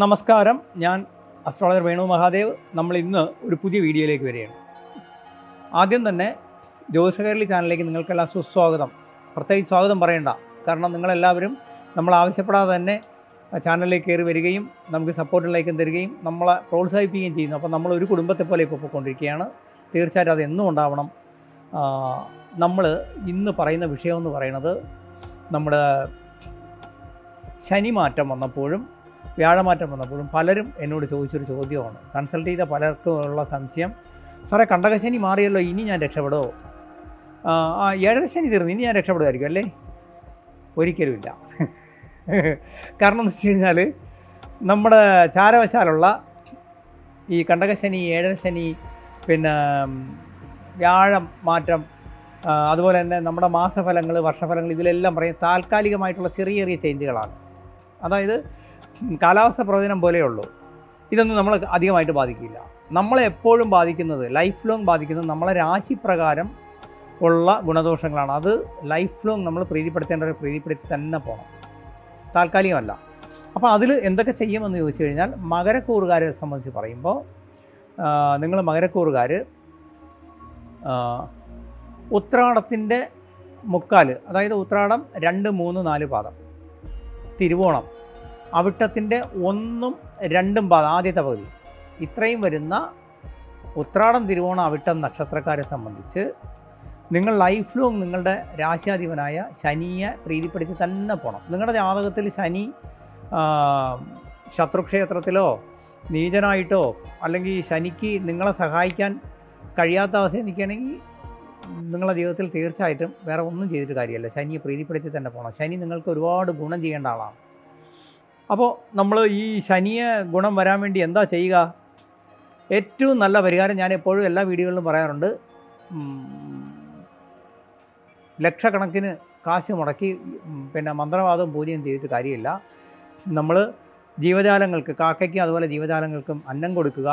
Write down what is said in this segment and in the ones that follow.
നമസ്കാരം. ഞാൻ അസ്ട്രോളജർ വേണു മഹാദേവ്. നമ്മൾ ഇന്ന് ഒരു പുതിയ വീഡിയോയിലേക്ക് വരികയാണ്. ആദ്യം തന്നെ ജ്യോതിഷകേരളി ചാനലിലേക്ക് നിങ്ങൾക്കെല്ലാം സുസ്വാഗതം. പ്രത്യേകിച്ച് സ്വാഗതം പറയണ്ട. കാരണം നിങ്ങളെല്ലാവരും നമ്മൾ ആവശ്യപ്പെടാതെ തന്നെ ചാനലിലേക്ക് കയറി വരികയും നമുക്ക് സപ്പോർട്ടും ലൈക്കും തരികയും നമ്മളെ പ്രോത്സാഹിപ്പിക്കുകയും ചെയ്യുന്നു. അപ്പോൾ നമ്മൾ ഒരു കുടുംബത്തെ പോലെ ഇപ്പോൾ പോയിക്കൊണ്ടിരിക്കുകയാണ്. തീർച്ചയായിട്ടും അത് എന്നും ഉണ്ടാവണം. നമ്മൾ ഇന്ന് പറയുന്ന വിഷയം എന്ന് പറയുന്നത് നമ്മുടെ ശനി മാറ്റം വന്നപ്പോഴും വ്യാഴമാറ്റം വന്നപ്പോഴും പലരും എന്നോട് ചോദിച്ചൊരു ചോദ്യമാണ്. കൺസൾട്ട് ചെയ്ത പലർക്കും ഉള്ള സംശയം സാറേ കണ്ടകശനി മാറിയല്ലോ ഇനി ഞാൻ രക്ഷപ്പെടുമോ ആ ഏഴരശനി തീർന്നു ഇനി ഞാൻ രക്ഷപ്പെടുമായിരിക്കും അല്ലേ? ഒരിക്കലുമില്ല കാരണം എന്ന് വെച്ച് കഴിഞ്ഞാൽ നമ്മുടെ ചാരവശാലുള്ള ഈ കണ്ടകശനി ഏഴരശനി പിന്നെ വ്യാഴം മാറ്റം അതുപോലെ തന്നെ നമ്മുടെ മാസഫലങ്ങൾ വർഷഫലങ്ങൾ ഇതിലെല്ലാം പറയും താൽക്കാലികമായിട്ടുള്ള ചെറിയ ചെറിയ ചേഞ്ചുകളാണ് അതായത് കാലാവസ്ഥ പ്രവചനം പോലെയുള്ളൂ ഇതൊന്നും നമ്മൾ അധികമായിട്ട് ബാധിക്കില്ല. നമ്മളെ എപ്പോഴും ബാധിക്കുന്നത് ലൈഫ് ലോങ് ബാധിക്കുന്നത് നമ്മളെ രാശിപ്രകാരം ഉള്ള ഗുണദോഷങ്ങളാണ്. അത് ലൈഫ് ലോങ് നമ്മൾ പ്രീതിപ്പെടുത്തേണ്ടവരെ പ്രീതിപ്പെടുത്തി തന്നെ പോകണം താൽക്കാലികമല്ല. അപ്പോൾ അതിൽ എന്തൊക്കെ ചെയ്യുമെന്ന് ചോദിച്ചു കഴിഞ്ഞാൽ മകരക്കൂറുകാരെ സംബന്ധിച്ച് പറയുമ്പോൾ നിങ്ങൾ മകരക്കൂറുകാർ ഉത്രാടത്തിന്റെ മുക്കാൽ അതായത് ഉത്രാടം രണ്ട് മൂന്ന് നാല് പാദം തിരുവോണം. അവിട്ടത്തിന്റെ ഒന്നും രണ്ടും പാദം ആദ്യത്തെ പകുതി. ഇത്രയും വരുന്ന ഉത്രാടം തിരുവോണം അവിട്ടം നക്ഷത്രക്കാരെ സംബന്ധിച്ച് നിങ്ങൾ ലൈഫ് ലോങ് നിങ്ങളുടെ രാശിയാധിപനായ ശനിയെ പ്രീതിപ്പെടുത്തി തന്നെ പോകണം നിങ്ങളുടെ ജാതകത്തിൽ ശനി ശത്രുക്ഷേത്രത്തിലോ നീചനായിട്ടോ അല്ലെങ്കിൽ ശനിക്ക് നിങ്ങളെ സഹായിക്കാൻ കഴിയാത്ത അവസ്ഥയിൽ നിൽക്കുകയാണെങ്കിൽ നിങ്ങളുടെ ജീവിതത്തിൽ തീർച്ചയായിട്ടും വേറെ ഒന്നും ചെയ്തിട്ട് കാര്യമല്ല. ശനിയെ പ്രീതിപ്പെടുത്തി തന്നെ പോകണം ശനി നിങ്ങൾക്ക് ഒരുപാട് ഗുണം ചെയ്യേണ്ട ആളാണ്. അപ്പോൾ നമ്മൾ ഈ ശനിയെ ഗുണം വരാൻ വേണ്ടി എന്താ ചെയ്യുക? ഏറ്റവും നല്ല പരിഹാരം ഞാൻ എപ്പോഴും എല്ലാ വീഡിയോകളിലും പറയാറുണ്ട്. ലക്ഷക്കണക്കിന് കാശ് മുടക്കി പിന്നെ മന്ത്രവാദവും പൂജയും ചെയ്തിട്ട് കാര്യമില്ല. നമ്മൾ ജീവജാലങ്ങൾക്ക് കാക്കയ്ക്കും അതുപോലെ ജീവജാലങ്ങൾക്കും അന്നം കൊടുക്കുക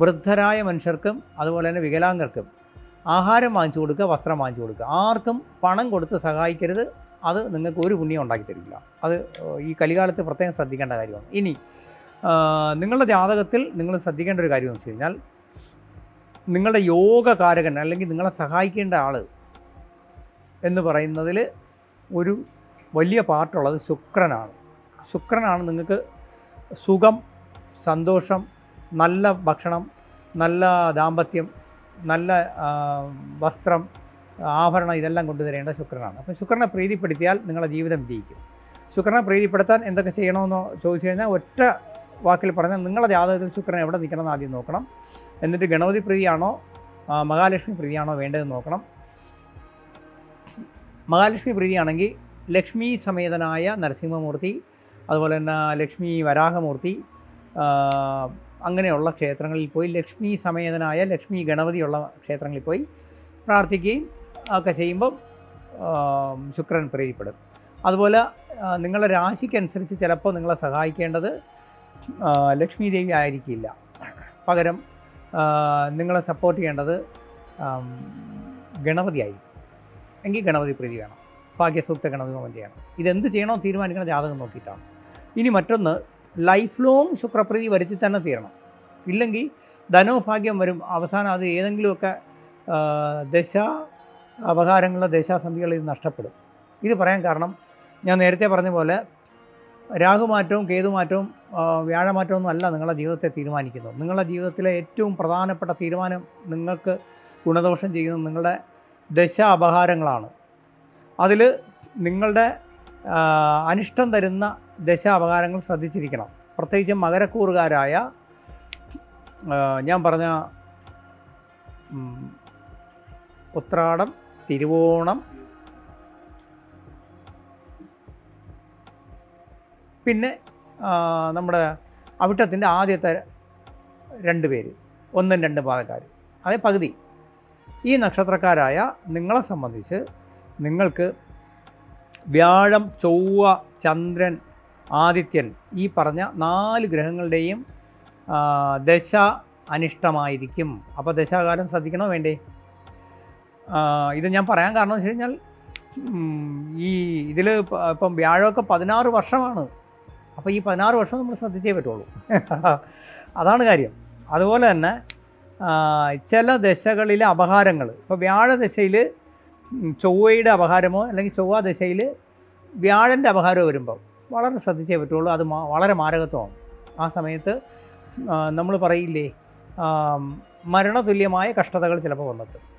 വൃദ്ധരായ മനുഷ്യർക്കും അതുപോലെ തന്നെ വികലാംഗർക്കും ആഹാരം വാങ്ങിച്ചു കൊടുക്കുക വസ്ത്രം വാങ്ങിച്ചു കൊടുക്കുക. ആർക്കും പണം കൊടുത്ത് സഹായിക്കരുത് അത് നിങ്ങൾക്ക് ഒരു പുണ്യം ഉണ്ടാക്കി തരില്ല. അത് ഈ കലികാലത്ത് പ്രത്യേകം ശ്രദ്ധിക്കേണ്ട കാര്യമാണ്. ഇനി നിങ്ങളുടെ ജാതകത്തിൽ നിങ്ങൾ ശ്രദ്ധിക്കേണ്ട ഒരു കാര്യം എന്ന് വെച്ച് കഴിഞ്ഞാൽ നിങ്ങളുടെ യോഗകാരകൻ അല്ലെങ്കിൽ നിങ്ങളെ സഹായിക്കേണ്ട ആൾ എന്ന് പറയുന്നതിൽ ഒരു വലിയ പാർട്ടുള്ളത് ശുക്രനാണ്. ശുക്രനാണ് നിങ്ങൾക്ക് സുഖം സന്തോഷം നല്ല ഭക്ഷണം നല്ല ദാമ്പത്യം നല്ല വസ്ത്രം ആഭരണം ഇതെല്ലാം കൊണ്ടുതരേണ്ട ശുക്രനാണ്. അപ്പോൾ ശുക്രനെ പ്രീതിപ്പെടുത്തിയാൽ നിങ്ങളുടെ ജീവിതം വിജയിക്കും. ശുക്രനെ പ്രീതിപ്പെടുത്താൻ എന്തൊക്കെ ചെയ്യണമെന്ന് ചോദിച്ചു കഴിഞ്ഞാൽ ഒറ്റ വാക്കിൽ പറഞ്ഞാൽ നിങ്ങളുടെ ജാതകത്തിൽ ശുക്രൻ എവിടെ നിൽക്കണമെന്ന് ആദ്യം നോക്കണം. എന്നിട്ട് ഗണപതി പ്രീതിയാണോ മഹാലക്ഷ്മി പ്രീതിയാണോ വേണ്ടതെന്ന് നോക്കണം. മഹാലക്ഷ്മി പ്രീതിയാണെങ്കിൽ ലക്ഷ്മി സമേതനായ നരസിംഹമൂർത്തി അതുപോലെ തന്നെ ലക്ഷ്മി വരാഹമൂർത്തി അങ്ങനെയുള്ള ക്ഷേത്രങ്ങളിൽ പോയി ലക്ഷ്മി സമേതനായ ലക്ഷ്മി ഗണപതിയുള്ള ക്ഷേത്രങ്ങളിൽ പോയി പ്രാർത്ഥിക്കുകയും ഒക്കെ ചെയ്യുമ്പം ശുക്രൻ പ്രീതിപ്പെടും. അതുപോലെ നിങ്ങളുടെ രാശിക്കനുസരിച്ച് ചിലപ്പോൾ നിങ്ങളെ സഹായിക്കേണ്ടത് ലക്ഷ്മി ദേവി ആയിരിക്കില്ല. പകരം നിങ്ങളെ സപ്പോർട്ട് ചെയ്യേണ്ടത് ഗണപതി ആയിരിക്കും. എങ്കിൽ ഗണപതി പ്രീതി വേണം. ഭാഗ്യസൂക്ത ഗണപതി ഹോമം ചെയ്യണം. ഇതെന്ത് ചെയ്യണോ തീരുമാനിക്കണം ജാതകം നോക്കിയിട്ടാണ്. ഇനി മറ്റൊന്ന് ലൈഫ് ലോങ് ശുക്രപ്രീതി വരുത്തി തന്നെ തീരണം. ഇല്ലെങ്കിൽ ധനോഭാഗ്യം വരും. അവസാനം അത് ഏതെങ്കിലുമൊക്കെ ദശ അപകാരങ്ങളുടെ ദേശാസന്ധികൾ ഇത് നഷ്ടപ്പെടും. ഇത് പറയാൻ കാരണം ഞാൻ നേരത്തെ പറഞ്ഞ പോലെ രാഹുമാറ്റവും കേതുമാറ്റവും വ്യാഴമാറ്റവും ഒന്നും അല്ല നിങ്ങളുടെ ജീവിതത്തെ തീരുമാനിക്കുന്നത്. നിങ്ങളുടെ ജീവിതത്തിലെ ഏറ്റവും പ്രധാനപ്പെട്ട തീരുമാനം നിങ്ങൾക്ക് ഗുണദോഷം ചെയ്യുന്നത് നിങ്ങളുടെ ദശ അപഹാരങ്ങളാണ് അതിൽ നിങ്ങളുടെ അനിഷ്ടം തരുന്ന ദശ അപകാരങ്ങൾ ശ്രദ്ധിച്ചിരിക്കണം. പ്രത്യേകിച്ച് മകരക്കൂറുകാരായ ഞാൻ പറഞ്ഞ ഉത്രാടം തിരുവോണം. പിന്നെ നമ്മുടെ അവിട്ടത്തിന്റെ ആദ്യത്തെ രണ്ട് പേര് ഒന്നും രണ്ടും പാതക്കാർ അതേ പകുതി. ഈ നക്ഷത്രക്കാരായ നിങ്ങളെ സംബന്ധിച്ച് നിങ്ങൾക്ക് വ്യാഴം ചൊവ്വ ചന്ദ്രൻ ആദിത്യൻ ഈ പറഞ്ഞ നാല് ഗ്രഹങ്ങളുടെയും ദശ അനിഷ്ടമായിരിക്കും. അപ്പോൾ ദശാകാലം ശ്രദ്ധിക്കണോ വേണ്ടേ? ഇത് ഞാൻ പറയാൻ കാരണം വെച്ച് കഴിഞ്ഞാൽ ഈ ഇതിൽ ഇപ്പം വ്യാഴമൊക്കെ പതിനാറ് വർഷമാണ്. അപ്പോൾ ഈ പതിനാറ് വർഷം നമ്മൾ ശ്രദ്ധിച്ചേ പറ്റുള്ളൂ. അതാണ് കാര്യം. അതുപോലെ തന്നെ ചില ദശകളിലെ അപഹാരങ്ങൾ ഇപ്പോൾ വ്യാഴദശയിൽ ചൊവ്വയുടെ അപഹാരമോ അല്ലെങ്കിൽ ചൊവ്വ ദശയിൽ വ്യാഴന്റെ അപഹാരമോ വരുമ്പോൾ വളരെ ശ്രദ്ധിച്ചേ പറ്റുള്ളൂ. അത് വളരെ മാരകത്വമാണ്. ആ സമയത്ത് നമ്മൾ പറയില്ലേ മരണതുല്യമായ കഷ്ടതകൾ ചിലപ്പോൾ വന്നെത്തും.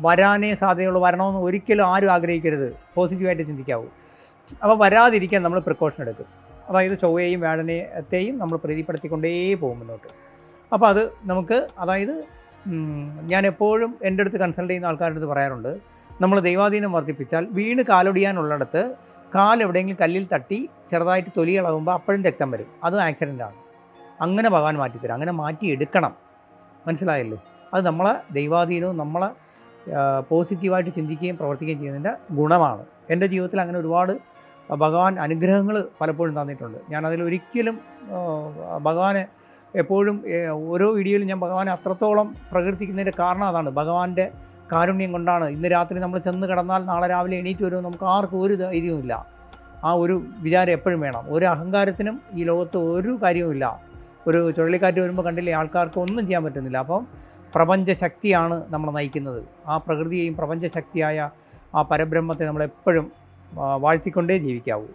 വരാനേ സാധ്യതയുള്ളൂ. വരണമെന്ന് ഒരിക്കലും ആരും ആഗ്രഹിക്കരുത്. പോസിറ്റീവായിട്ട് ചിന്തിക്കാവൂ. അപ്പോൾ വരാതിരിക്കാൻ നമ്മൾ പ്രിക്കോഷൻ എടുക്കും. അതായത് ചൊവ്വയെയും വ്യാഴനെയും നമ്മൾ പ്രീതിപ്പെടുത്തിക്കൊണ്ടേ പോകും മുന്നോട്ട്. അപ്പോൾ അത് നമുക്ക് അതായത് ഞാൻ എപ്പോഴും എന്റെ അടുത്ത് കൺസൾട്ട് ചെയ്യുന്ന ആൾക്കാരുടെ അടുത്ത് പറയാറുണ്ട്. നമ്മൾ ദൈവാധീനം വർദ്ധിപ്പിച്ചാൽ വീണ് കാലൊടിയാനുള്ളിടത്ത് കാൽ എവിടെയെങ്കിലും കല്ലിൽ തട്ടി ചെറുതായിട്ട് തൊലി ഇളകുമ്പോൾ അപ്പോഴും രക്തം വരും. അതും ആക്സിഡന്റ് ആണ്. അങ്ങനെ ഭഗവാൻ മാറ്റിത്തരും. അങ്ങനെ മാറ്റിയെടുക്കണം. മനസ്സിലായല്ലോ? അത് നമ്മളെ ദൈവാധീനവും നമ്മളെ പോസിറ്റീവായിട്ട് ചിന്തിക്കുകയും പ്രവർത്തിക്കുകയും ചെയ്യുന്നതിന്റെ ഗുണമാണ്. എന്റെ ജീവിതത്തിൽ അങ്ങനെ ഒരുപാട് ഭഗവാൻ അനുഗ്രഹങ്ങൾ പലപ്പോഴും തന്നിട്ടുണ്ട്. ഞാൻ അതിൽ ഒരിക്കലും ഭഗവാനെ എപ്പോഴും ഓരോ വീഡിയോയിലും ഞാൻ ഭഗവാനെ അത്രത്തോളം പ്രകീർത്തിക്കുന്നതിന്റെ കാരണം അതാണ്. ഭഗവാന്റെ കാരുണ്യം കൊണ്ടാണ് ഇന്ന് രാത്രി നമ്മൾ ചെന്ന് കിടന്നാൽ നാളെ രാവിലെ എണീറ്റ് വരുമ്പോൾ നമുക്ക് ആർക്കും ഒരു ധൈര്യവുമില്ല. ആ ഒരു വിചാരം എപ്പോഴും വേണം. ഒരു അഹങ്കാരത്തിനും ഈ ലോകത്ത് ഒരു കാര്യവുമില്ല. ഒരു ചുഴലിക്കാറ്റ് വരുമ്പോൾ കണ്ടില്ലേ ആൾക്കാർക്ക് ഒന്നും ചെയ്യാൻ പറ്റുന്നില്ല. അപ്പം പ്രപഞ്ചശക്തിയാണ് നമ്മളെ നയിക്കുന്നത്. ആ പ്രകൃതിയെയും പ്രപഞ്ചശക്തിയായ ആ പരബ്രഹ്മത്തെ നമ്മളെപ്പോഴും വാഴ്ത്തിക്കൊണ്ടേ ജീവിക്കാവൂ.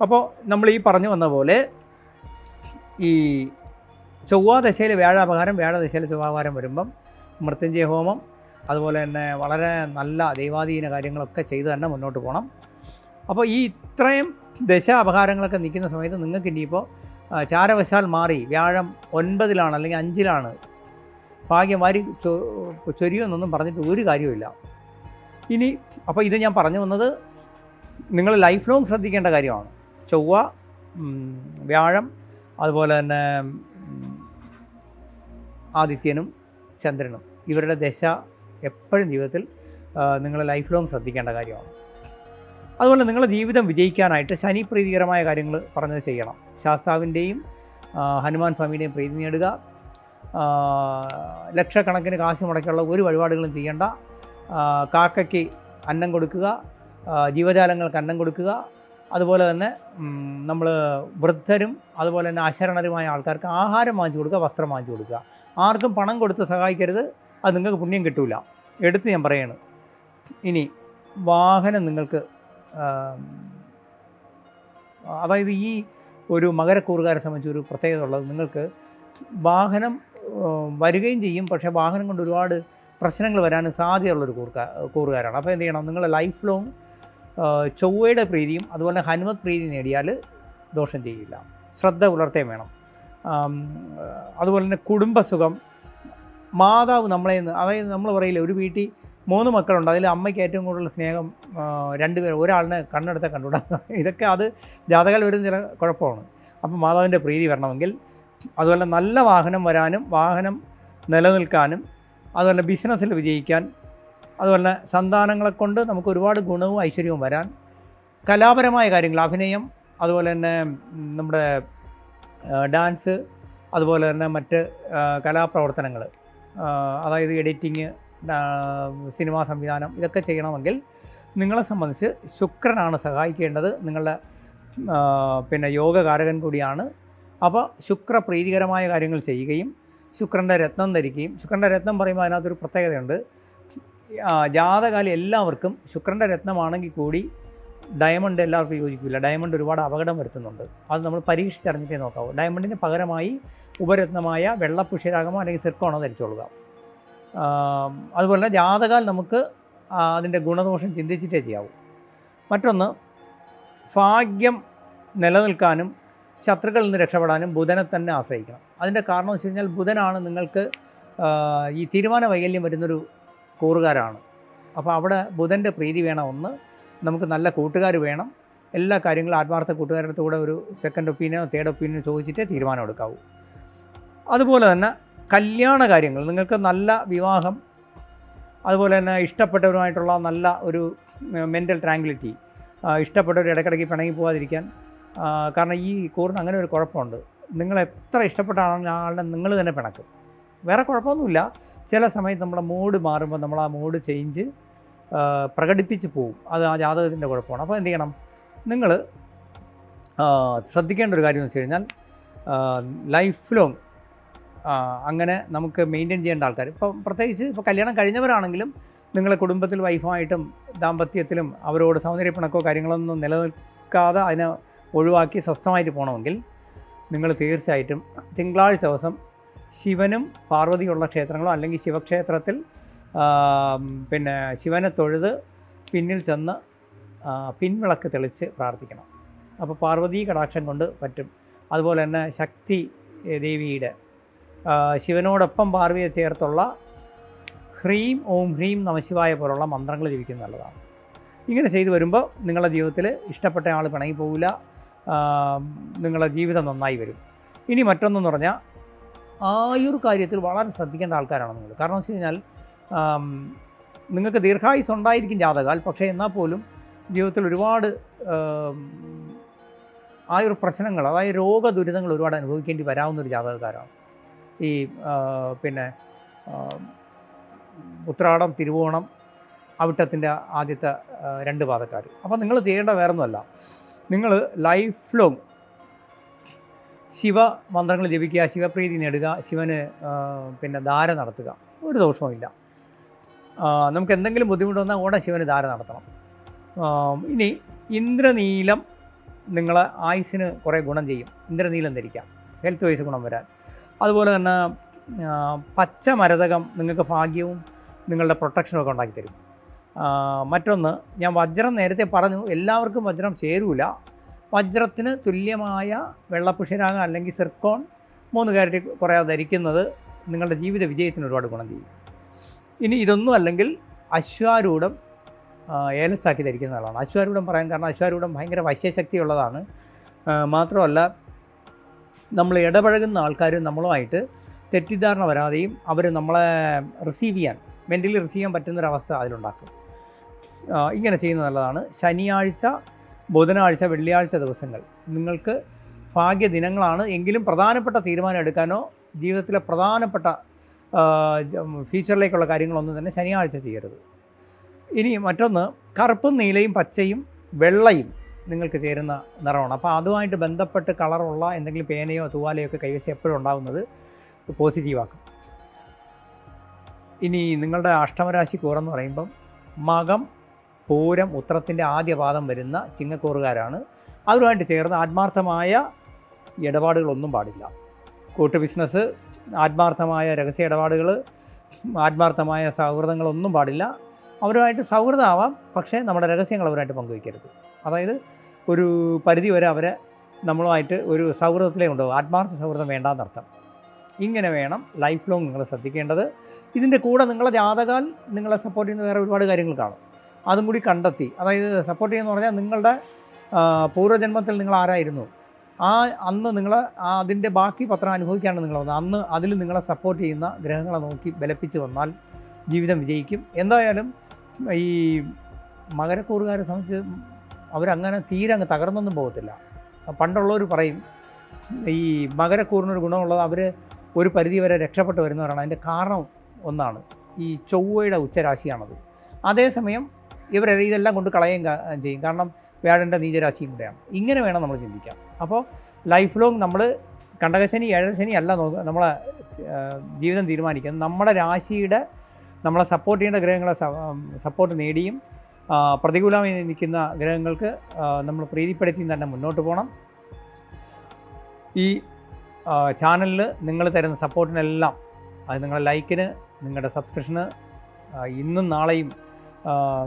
അപ്പോൾ നമ്മൾ ഈ പറഞ്ഞു വന്ന പോലെ ഈ ചൊവ്വാദശയിൽ വ്യാഴാപകാരം വ്യാഴദശയിൽ ചൊവ്വാപകാരം വരുമ്പം മൃത്യുഞ്ജയ ഹോമം അതുപോലെ തന്നെ വളരെ നല്ല ദൈവാധീന കാര്യങ്ങളൊക്കെ ചെയ്ത് തന്നെ മുന്നോട്ട് പോകണം അപ്പോൾ ഈ ഇത്രയും ദശ അപകാരങ്ങളൊക്കെ നിൽക്കുന്ന സമയത്ത് നിങ്ങൾക്ക് ഇനിയിപ്പോൾ ചാരവശാൽ മാറി വ്യാഴം ഒൻപതിലാണ് അല്ലെങ്കിൽ അഞ്ചിലാണ് ഭാഗ്യം വാരി ചൊരിയുമെന്നൊന്നും പറഞ്ഞിട്ട് ഒരു കാര്യമില്ല ഇനി അപ്പോൾ ഇത് ഞാൻ പറഞ്ഞു വന്നത് നിങ്ങൾ ലൈഫ് ലോങ് ശ്രദ്ധിക്കേണ്ട കാര്യമാണ്. ചൊവ്വ വ്യാഴം അതുപോലെ തന്നെ ആദിത്യനും ചന്ദ്രനും. ഇവരുടെ ദശ എപ്പോഴും ജീവിതത്തിൽ നിങ്ങൾ ലൈഫ് ലോങ് ശ്രദ്ധിക്കേണ്ട കാര്യമാണ്. അതുപോലെ നിങ്ങളുടെ ജീവിതം വിജയിക്കാനായിട്ട് ശനി പ്രീതികരമായ കാര്യങ്ങൾ പറഞ്ഞത് ചെയ്യണം. ശാസ്താവിന്റെയും ഹനുമാൻ സ്വാമിയുടെയും പ്രീതി നേടുക ലക്ഷക്കണക്കിന് കാശ് മുടക്കിയുള്ള ഒരു വഴിപാടുകളും ചെയ്യേണ്ട. കാക്കയ്ക്ക് അന്നം കൊടുക്കുക ജീവജാലങ്ങൾക്ക് അന്നം കൊടുക്കുക. അതുപോലെ തന്നെ നമ്മൾ വൃദ്ധരും അതുപോലെ തന്നെ അശരണരുമായ ആൾക്കാർക്ക് ആഹാരം വാങ്ങിച്ചു കൊടുക്കുക വസ്ത്രം വാങ്ങിച്ചു കൊടുക്കുക. ആർക്കും പണം കൊടുത്ത് സഹായിക്കരുത് അത് നിങ്ങൾക്ക് പുണ്യം കിട്ടില്ല എടുത്ത് ഞാൻ പറയാണ്. ഇനി വാഹനം നിങ്ങൾക്ക് അതായത് ഈ ഒരു മകരക്കൂറുകാരെ സംബന്ധിച്ച് ഒരു പ്രത്യേകത ഉള്ളത് നിങ്ങൾക്ക് വാഹനം വരികയും ചെയ്യും. പക്ഷേ വാഹനം കൊണ്ട് ഒരുപാട് പ്രശ്നങ്ങൾ വരാൻ സാധ്യതയുള്ളൊരു കൂർക്കാ കൂറുകാരാണ്. അപ്പോൾ എന്ത് ചെയ്യണം? നിങ്ങൾ ലൈഫ് ലോങ് ചൊവ്വയുടെ പ്രീതിയും അതുപോലെ ഹനുമത് പ്രീതി നേടിയാൽ ദോഷം ചെയ്യില്ല. ശ്രദ്ധ പുലർത്തേം വേണം. അതുപോലെ തന്നെ കുടുംബസുഖം. മാതാവ് നമ്മളെ അതായത് നമ്മൾ പറയില്ല ഒരു വീട്ടിൽ മൂന്ന് മക്കളുണ്ട്. അതിൽ അമ്മയ്ക്ക് ഏറ്റവും കൂടുതൽ സ്നേഹം രണ്ട് രണ്ടുപേർ ഒരാളിനെ കണ്ണെടുത്ത കണ്ടുകൂടാ. ഇതൊക്കെ അത് ജാതകാൽ വരുന്ന ചില കുഴപ്പമാണ്. അപ്പം മാതാവിന്റെ പ്രീതി വരണമെങ്കിൽ അതുപോലെ നല്ല വാഹനം വരാനും വാഹനം നിലനിൽക്കാനും അതുപോലെ ബിസിനസ്സിൽ വിജയിക്കാൻ അതുപോലെ സന്താനങ്ങളെ കൊണ്ട് നമുക്ക് ഒരുപാട് ഗുണവും ഐശ്വര്യവും വരാൻ കലാപരമായ കാര്യങ്ങൾ അഭിനയം അതുപോലെ തന്നെ നമ്മുടെ ഡാൻസ് അതുപോലെ തന്നെ മറ്റ് കലാപ്രവർത്തനങ്ങൾ അതായത് എഡിറ്റിങ് സിനിമാ സംവിധാനം ഇതൊക്കെ ചെയ്യണമെങ്കിൽ നിങ്ങളെ സംബന്ധിച്ച് ശുക്രനാണ് സഹായിക്കേണ്ടത്. നിങ്ങളുടെ പിന്നെ യോഗകാരകൻ കൂടിയാണ്. അപ്പോൾ ശുക്രപ്രീതികരമായ കാര്യങ്ങൾ ചെയ്യുകയും ശുക്രന്റെ രത്നം ധരിക്കുകയും ശുക്രന്റെ രത്നം പറയുമ്പോൾ അതിനകത്തൊരു പ്രത്യേകതയുണ്ട്. ജാതകാലി എല്ലാവർക്കും ശുക്രന്റെ രത്നമാണെങ്കിൽ കൂടി ഡയമണ്ട് എല്ലാവർക്കും യോജിക്കില്ല ഡയമണ്ട് ഒരുപാട് അപകടം വരുത്തുന്നുണ്ട്. അത് നമ്മൾ പരീക്ഷിച്ചറിഞ്ഞിട്ടേ നോക്കാവൂ. ഡയമണ്ടിന് പകരമായി ഉപരത്നമായ വെള്ളപ്പുഷ്യരാഗമോ അല്ലെങ്കിൽ സിർക്കോണോ ധരിച്ചോളുക. അതുപോലെ ജാതകാൽ നമുക്ക് അതിന്റെ ഗുണദോഷം ചിന്തിച്ചിട്ടേ ചെയ്യാവൂ. മറ്റൊന്ന് ഭാഗ്യം നിലനിൽക്കാനും ശത്രുക്കളിൽ നിന്ന് രക്ഷപ്പെടാനും ബുധനെ തന്നെ ആശ്രയിക്കണം. അതിന്റെ കാരണം വെച്ച് കഴിഞ്ഞാൽ ബുധനാണ് നിങ്ങൾക്ക് ഈ തീരുമാന വൈകല്യം വരുന്നൊരു കൂറുകാരാണ്. അപ്പോൾ അവിടെ ബുധന്റെ പ്രീതി വേണം ഒന്ന്. നമുക്ക് നല്ല കൂട്ടുകാർ വേണം. എല്ലാ കാര്യങ്ങളും ആത്മാർത്ഥ കൂട്ടുകാരുടെ കൂടെ ഒരു സെക്കൻഡ് ഒപ്പീനിയനോ തേർഡ് ഒപ്പീനിയനോ ചോദിച്ചിട്ടേ തീരുമാനം എടുക്കാവൂ. അതുപോലെ തന്നെ കല്യാണ കാര്യങ്ങൾ. നിങ്ങൾക്ക് നല്ല വിവാഹം അതുപോലെ തന്നെ ഇഷ്ടപ്പെട്ടവരുമായിട്ടുള്ള നല്ല ഒരു മെന്റൽ ട്രാങ്ക്വിലിറ്റി ഇഷ്ടപ്പെട്ടവർ ഇടയ്ക്കിടയ്ക്ക് പിണങ്ങി പോകാതിരിക്കാൻ കാരണം ഈ കൂറിന് അങ്ങനെ ഒരു കുഴപ്പമുണ്ട്. നിങ്ങൾ എത്ര ഇഷ്ടപ്പെട്ട ആളാണ് ആളുടെ നിങ്ങൾ തന്നെ പിണക്കും. വേറെ കുഴപ്പമൊന്നുമില്ല. ചില സമയത്ത് നമ്മുടെ മൂഡ് മാറുമ്പോൾ നമ്മൾ ആ മൂഡ് ചേഞ്ച് പ്രകടിപ്പിച്ച് പോവും. അത് ആ ജാതകത്തിന്റെ കുഴപ്പമാണ്. അപ്പോൾ എന്ത് ചെയ്യണം? നിങ്ങൾ ആ, ശ്രദ്ധിക്കേണ്ട ഒരു കാര്യം എന്ന് വെച്ച് കഴിഞ്ഞാൽ ലൈഫ് ലോങ് അങ്ങനെ നമുക്ക് മെയിന്റെയിൻ ചെയ്യേണ്ട ആൾക്കാർ. ഇപ്പം പ്രത്യേകിച്ച് ഇപ്പോൾ കല്യാണം കഴിഞ്ഞവരാണെങ്കിലും നിങ്ങളെ കുടുംബത്തിൽ വൈഫുമായിട്ടും ദാമ്പത്യത്തിലും അവരോട് സൗന്ദര്യപ്പിണക്കോ കാര്യങ്ങളൊന്നും നിലനിൽക്കാതെ അതിനെ ഒഴിവാക്കി സ്വസ്ഥമായിട്ട് പോകണമെങ്കിൽ നിങ്ങൾ തീർച്ചയായിട്ടും തിങ്കളാഴ്ച ദിവസം ശിവനും പാർവതിയുള്ള ക്ഷേത്രങ്ങളോ അല്ലെങ്കിൽ ശിവക്ഷേത്രത്തിൽ പിന്നെ ശിവനെ തൊഴുത് പിന്നിൽ ചെന്ന് പിൻവിളക്ക് തെളിച്ച് പ്രാർത്ഥിക്കണം. അപ്പോൾ പാർവതി കടാക്ഷം കൊണ്ട് പറ്റും. അതുപോലെ തന്നെ ശക്തി ദേവിയുടെ ശിവനോടൊപ്പം പാർവതിയെ ചേർത്തുള്ള ഹ്രീം ഓം ഹ്രീം നമശിവായ പോലുള്ള മന്ത്രങ്ങൾ ജപിക്കുന്നത് നല്ലതാണ്. ഇങ്ങനെ ചെയ്തു വരുമ്പോൾ നിങ്ങളുടെ ജീവിതത്തിൽ ഇഷ്ടപ്പെട്ട ആൾ പിണങ്ങി പോവില്ല. ആ, നിങ്ങളുടെ ജീവിതം നന്നായി വരും. ഇനി മറ്റൊന്നെന്ന് പറഞ്ഞാൽ ആയുർ കാര്യത്തിൽ വളരെ ശ്രദ്ധിക്കേണ്ട ആൾക്കാരാണ് നിങ്ങൾ. കാരണം വെച്ച് കഴിഞ്ഞാൽ നിങ്ങൾക്ക് ദീർഘായുസ് ഉണ്ടായിരിക്കും ജാതകാൽ പക്ഷേ എന്നാൽ പോലും ജീവിതത്തിൽ ഒരുപാട് ആയുർ പ്രശ്നങ്ങൾ അതായത് രോഗ ദുരിതങ്ങൾ ഒരുപാട് അനുഭവിക്കേണ്ടി വരാവുന്ന ഒരു ജാതകക്കാരാണ്. ഈ പിന്നെ ഉത്രാടം തിരുവോണം അവിട്ടത്തിന്റെ ആദ്യത്തെ രണ്ട് പാതക്കാർ അപ്പോൾ നിങ്ങൾ ചെയ്യേണ്ട വേറൊന്നുമല്ല. നിങ്ങൾ ലൈഫ് ലോങ് ശിവ മന്ത്രങ്ങൾ ജപിക്കുക ശിവപ്രീതി നേടുക ശിവന് പിന്നെ ധാര നടത്തുക. ഒരു ദോഷവുമില്ല. നമുക്ക് എന്തെങ്കിലും ബുദ്ധിമുട്ട് വന്നാൽ ഉടനെ ശിവന് ധാര നടത്തണം. ഇനി ഇന്ദ്രനീലം നിങ്ങളെ ആയുസ്സിന് കുറേ ഗുണം ചെയ്യും. ഇന്ദ്രനീലം ധരിക്കാം. ഹെൽത്ത് വൈസ് ഗുണം വരാൻ. അതുപോലെ തന്നെ പച്ച മരതകം നിങ്ങൾക്ക് ഭാഗ്യവും നിങ്ങളുടെ പ്രൊട്ടക്ഷനും ഒക്കെ ഉണ്ടാക്കി തരും മറ്റൊന്ന് ഞാൻ വജ്രം നേരത്തെ പറഞ്ഞു എല്ലാവർക്കും വജ്രം ചേരൂല. വജ്രത്തിന് തുല്യമായ വെള്ളപ്പുഷ്യരാഗ അല്ലെങ്കിൽ സിർക്കോൺ മൂന്ന് കാരറ്റ് കുറേ ധരിക്കുന്നത് നിങ്ങളുടെ ജീവിത വിജയത്തിന് ഒരുപാട് ഗുണം ചെയ്യും. ഇനി ഇതൊന്നും അല്ലെങ്കിൽ അശ്വാരൂഢം ഏലസാക്കി ധരിക്കുന്ന ആളാണ്. അശ്വാരൂഢം പറയാൻ കാരണം അശ്വാരൂഢം ഭയങ്കര വശ്യശക്തിയുള്ളതാണ് മാത്രമല്ല നമ്മൾ ഇടപഴകുന്ന ആൾക്കാരും നമ്മളുമായിട്ട് തെറ്റിദ്ധാരണ വരാതെയും അവർ നമ്മളെ റിസീവ് ചെയ്യാൻ മെന്റലി റിസീവ് ചെയ്യാൻ പറ്റുന്നൊരവസ്ഥ അതിലുണ്ടാക്കും. ഇങ്ങനെ ചെയ്യുന്നത് നല്ലതാണ്. ശനിയാഴ്ച ബുധനാഴ്ച വെള്ളിയാഴ്ച ദിവസങ്ങൾ. നിങ്ങൾക്ക് ഭാഗ്യ ദിനങ്ങളാണ്. എങ്കിലും പ്രധാനപ്പെട്ട തീരുമാനം എടുക്കാനോ ജീവിതത്തിലെ പ്രധാനപ്പെട്ട ഫ്യൂച്ചറിലേക്കുള്ള കാര്യങ്ങളൊന്നും തന്നെ ശനിയാഴ്ച ചെയ്യരുത്. ഇനി മറ്റൊന്ന് കറുപ്പും നീലയും പച്ചയും വെള്ളയും നിങ്ങൾക്ക് ചേരുന്ന നിറമാണ്. അപ്പോൾ അതുമായിട്ട് ബന്ധപ്പെട്ട് കളറുള്ള എന്തെങ്കിലും പേനയോ തൂവാലയോ ഒക്കെ കൈവശം എപ്പോഴും ഉണ്ടാകുന്നത് പോസിറ്റീവാക്കും ഇനി നിങ്ങളുടെ അഷ്ടമരാശി കൂറെന്ന് പറയുമ്പം മകം പൂരം ഉത്രത്തിന്റെ ആദ്യ പാദം വരുന്ന ചിങ്ങക്കൂറുകാരാണ്. അവരുമായിട്ട് ചേർന്ന് ആത്മാർത്ഥമായ ഇടപാടുകളൊന്നും പാടില്ല. കൂട്ട് ബിസിനസ് ആത്മാർത്ഥമായ രഹസ്യ ഇടപാടുകൾ ആത്മാർത്ഥമായ സൗഹൃദങ്ങളൊന്നും പാടില്ല. അവരുമായിട്ട് സൗഹൃദമാവാം പക്ഷേ നമ്മുടെ രഹസ്യങ്ങൾ അവരുമായിട്ട് പങ്കുവയ്ക്കരുത്. അതായത് ഒരു പരിധി വരെ അവരെ നമ്മളുമായിട്ട് ഒരു സൗഹൃദത്തിലേ ഉണ്ടാവും. ആത്മാർത്ഥ സൗഹൃദം വേണ്ടാന്നർത്ഥം ഇങ്ങനെ വേണം ലൈഫ് ലോങ് നിങ്ങൾ ശ്രദ്ധിക്കേണ്ടത്. ഇതിന്റെ കൂടെ നിങ്ങളെ ജാതകാൽ നിങ്ങളെ സപ്പോർട്ട് ചെയ്യുന്ന വേറെ ഒരുപാട് കാര്യങ്ങൾ കാണും. അതും കൂടി കണ്ടെത്തി. അതായത് സപ്പോർട്ട് ചെയ്യുന്ന പറഞ്ഞാൽ നിങ്ങളുടെ പൂർവജന്മത്തിൽ നിങ്ങൾ ആരായിരുന്നു? ആ അന്ന് നിങ്ങൾ അതിന്റെ ബാക്കി പത്രം അനുഭവിക്കാണ് നിങ്ങൾ വന്നത്. അന്ന് അതിൽ നിങ്ങളെ സപ്പോർട്ട് ചെയ്യുന്ന ഗ്രഹങ്ങളെ നോക്കി ബലപ്പിച്ച് വന്നാൽ ജീവിതം വിജയിക്കും. എന്തായാലും ഈ മകരക്കൂറുകാരെ സംബന്ധിച്ച് അവരങ്ങനെ തീരെ അങ്ങ് തകർന്നൊന്നും പോകത്തില്ല. പണ്ടുള്ളവർ പറയും ഈ മകരക്കൂറിനൊരു ഗുണമുള്ളത് അവർ ഒരു പരിധി വരെ രക്ഷപ്പെട്ട് വരുന്നവരാണ്. അതിന്റെ കാരണം ഒന്നാണ് ഈ ചൊവ്വയുടെ ഉച്ചരാശിയാണത്. അതേസമയം ഇവർ ഇതെല്ലാം കൊണ്ട് കളയുകയും ചെയ്യും. കാരണം വ്യാഴന്റെ നീചരാശിയും കൂടെയാണ്. ഇങ്ങനെ വേണം നമ്മൾ ചിന്തിക്കാം. അപ്പോൾ ലൈഫ് ലോങ് നമ്മൾ കണ്ടകശനി ഏഴരശനി അല്ല നോക്കുക നമ്മളെ ജീവിതം തീരുമാനിക്കുന്നത്. നമ്മുടെ രാശിയുടെ നമ്മളെ സപ്പോർട്ട് ചെയ്യേണ്ട ഗ്രഹങ്ങളെ സപ്പോർട്ട് നേടിയും പ്രതികൂലമായി നിൽക്കുന്ന ഗ്രഹങ്ങൾക്ക് നമ്മൾ പ്രീതിപ്പെടുത്തിയും തന്നെ മുന്നോട്ട് പോകണം. ഈ ചാനലിൽ നിങ്ങൾ തരുന്ന സപ്പോർട്ടിനെല്ലാം അത് നിങ്ങളുടെ ലൈക്കിന് നിങ്ങളുടെ സബ്സ്ക്രിപ്ഷന് ഇന്നും നാളെയും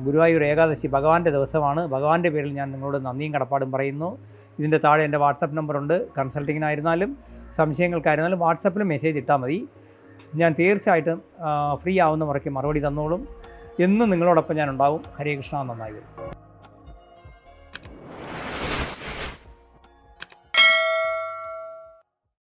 ഗുരുവായൂർ ഏകാദശി ഭഗവാന്റെ ദിവസമാണ്. ഭഗവാന്റെ പേരിൽ ഞാൻ നിങ്ങളോട് നന്ദിയും കടപ്പാടും പറയുന്നു. ഇതിന്റെ താഴെ എന്റെ വാട്സപ്പ് നമ്പറുണ്ട്. കൺസൾട്ടിങ്ങിനായിരുന്നാലും സംശയങ്ങൾക്കായിരുന്നാലും വാട്സപ്പിൽ മെസ്സേജ് ഇട്ടാൽ മതി. ഞാൻ തീർച്ചയായിട്ടും ഫ്രീ ആവുന്ന മുറയ്ക്ക് മറുപടി തന്നോളും. എന്നും നിങ്ങളോടൊപ്പം ഞാൻ ഉണ്ടാവും. ഹരേ നന്നായി വരും.